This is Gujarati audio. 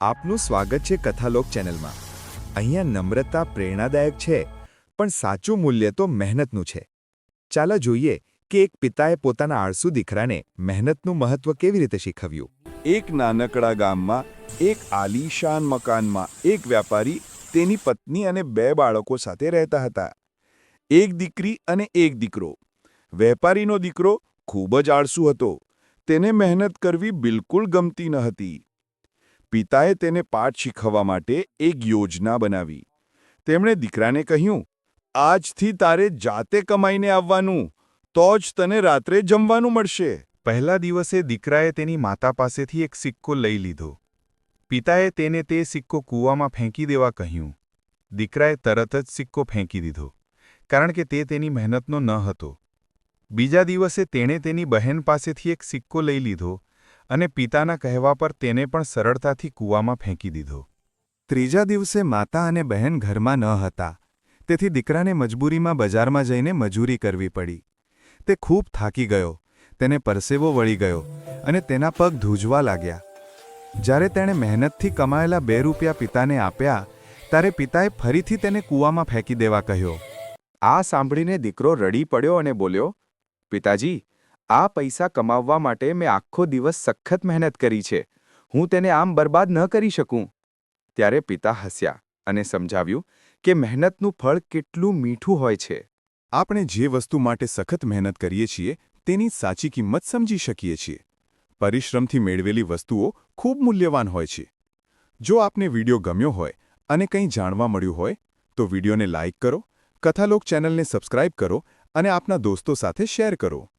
આપનું સ્વાગત છે કથાલોક ચેનલમાં. અહીંયા નમ્રતા પ્રેરણાદાયક છે, પણ સાચું મૂલ્ય તો મહેનતનું છે. ચાલો જોઈએ કે એક પિતાએ પોતાના આળસુ દીકરાને મહેનતનું મહત્વ કેવી રીતે શીખવ્યું. એક નાનકડા ગામમાં, એક આલીશાન મકાનમાં એક વ્યાપારી તેની પત્ની અને બે બાળકો સાથે રહેતા હતા. એક દીકરી અને એક દીકરો. વેપારીનો દીકરો ખૂબ જ આળસુ હતો. તેને મહેનત કરવી બિલકુલ ગમતી ન હતી. પિતાએ તેને પાઠ શીખવવા માટે એક યોજના બનાવી. તેમણે દીકરાને કહ્યું, આજથી તારે જાતે કમાઈને આવવાનું, તો જ તને રાત્રે જમવાનું મળશે. પહેલા દિવસે દીકરાએ તેની માતા પાસેથી એક સિક્કો લઈ લીધો. પિતાએ તેને તે સિક્કો કૂવામાં ફેંકી દેવા કહ્યું. દીકરાએ તરત જ સિક્કો ફેંકી દીધો, કારણ કે તે તેની મહેનતનો ન હતો. બીજા દિવસે તેણે તેની બહેન પાસેથી એક સિક્કો લઈ લીધો અને પિતાના કહેવા પર તેને પણ સરળતાથી કૂવામાં ફેંકી દીધો. ત્રીજા દિવસે માતા અને બહેન ઘરમાં ન હતા. તેથી દીકરાને મજબૂરીમાં બજારમાં જઈને મજૂરી કરવી પડી. તે ખૂબ થાકી ગયો. તેને પરસેવો વળી ગયો અને તેના પગ ધૂજવા લાગ્યા. જ્યારે તેણે મહેનતથી કમાયેલા બે રૂપિયા પિતાને આપ્યા, ત્યારે પિતાએ ફરીથી તેને કૂવામાં ફેંકી દેવા કહ્યો. આ સાંભળીને દીકરો રડી પડ્યો અને બોલ્યો, પિતાજી આ પૈસા કમાવવા માટે મેં આખો દિવસ સખત મહેનત કરી છે. હું તેને આમ બરબાદ ન કરી શકું. ત્યારે પિતા હસ્યા અને સમજાવ્યું કે મહેનતનું ફળ કેટલું મીઠું હોય છે. આપણે જે વસ્તુ માટે સખત મહેનત કરીએ છીએ, તેની સાચી કિંમત સમજી શકીએ છીએ. પરિશ્રમથી મેળવેલી વસ્તુઓ ખૂબ મૂલ્યવાન હોય છે. જો આપને વિડિયો ગમ્યો હોય અને કંઈ જાણવા મળ્યું હોય, તો વિડિયોને લાઇક કરો, કથાલોક ચેનલને સબસ્ક્રાઇબ કરો અને આપના દોસ્તો સાથે શેર કરો.